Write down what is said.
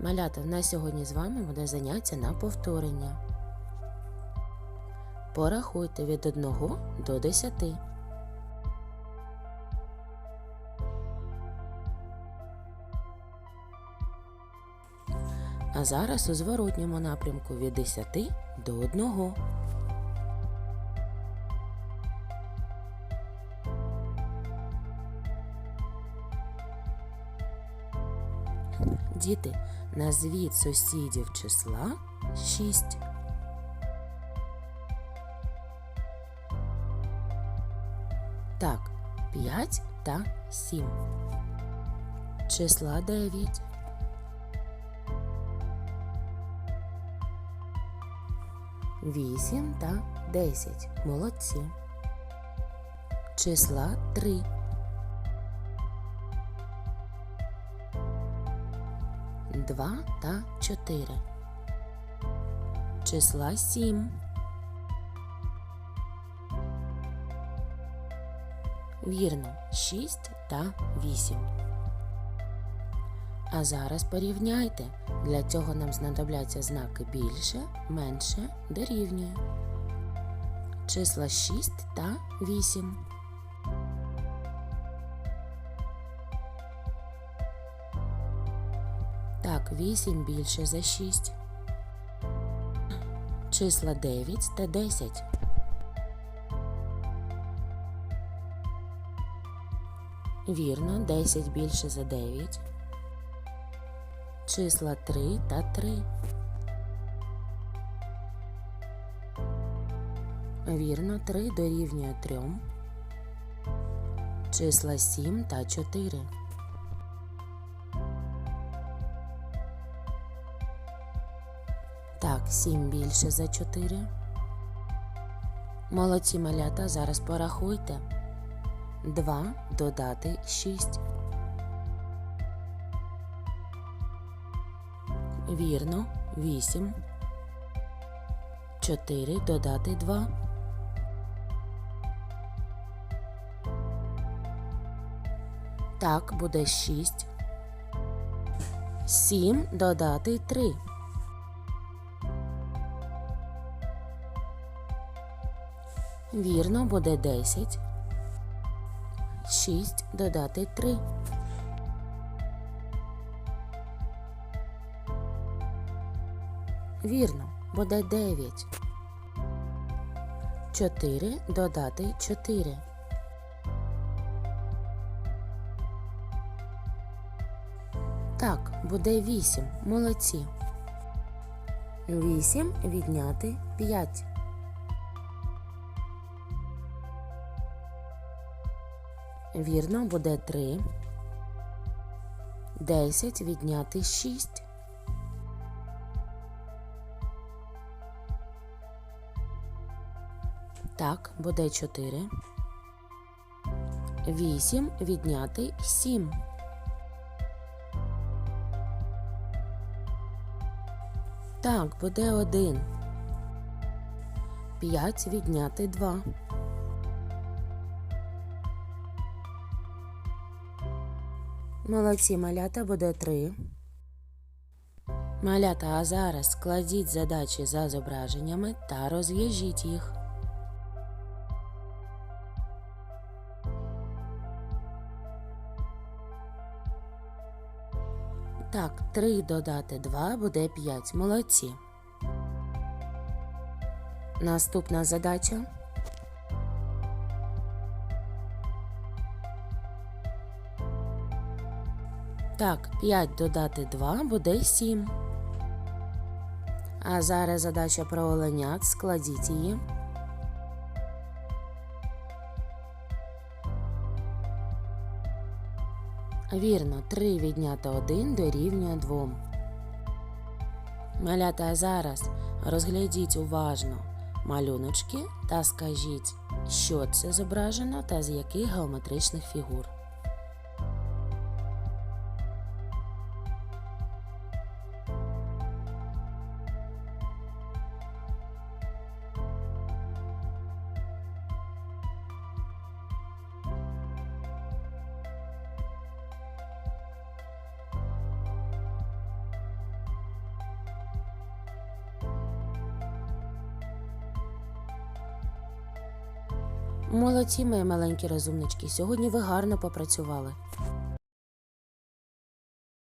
Малята, в нас сьогодні з вами буде заняття на повторення. Порахуйте від 1 до 10. А зараз у зворотньому напрямку від 10 до 1. Діти, назвіть сусідів числа 6. Так, 5 та 7. Числа 9. Вісім та десять. Молодці. Числа три. Два та чотири. Числа сім. Вірно, шість та вісім. А зараз порівняйте. Для цього нам знадобляться знаки більше, менше, дорівнює. Числа 6 та 8. Так, 8 більше за 6. Числа 9 та 10. Вірно, 10 більше за 9. Числа 3 та 3. Вірно, 3 дорівнює 3. Числа 7 та 4. 7 більше за 4. Молодці малята, зараз порахуйте. 2 додати 6. Вірно, 8. 4 додати 2. Так, буде 6. 7 додати 3. Вірно, буде 10. 6 додати 3. Вірно, буде 9. 4 додати 4. Так, буде 8. Молодці. 8 відняти 5. Вірно, буде 3. 10 відняти 6. Так, буде 4. 8 відняти 7. Так, буде 1. 5 відняти 2. Молодці малята буде 3. Малята, а зараз складіть задачі за зображеннями та розв'яжіть їх. Так, 3 додати 2 буде 5. Молодці. Наступна задача. Так, 5 додати 2 буде 7. А зараз задача про оленят. Складіть її. Вірно, 3 відняти 1 дорівнює 2. Малята зараз розглядіть уважно малюночки та скажіть, що це зображено та з яких геометричних фігур. Молодці, мої маленькі розумнички. Сьогодні ви гарно попрацювали.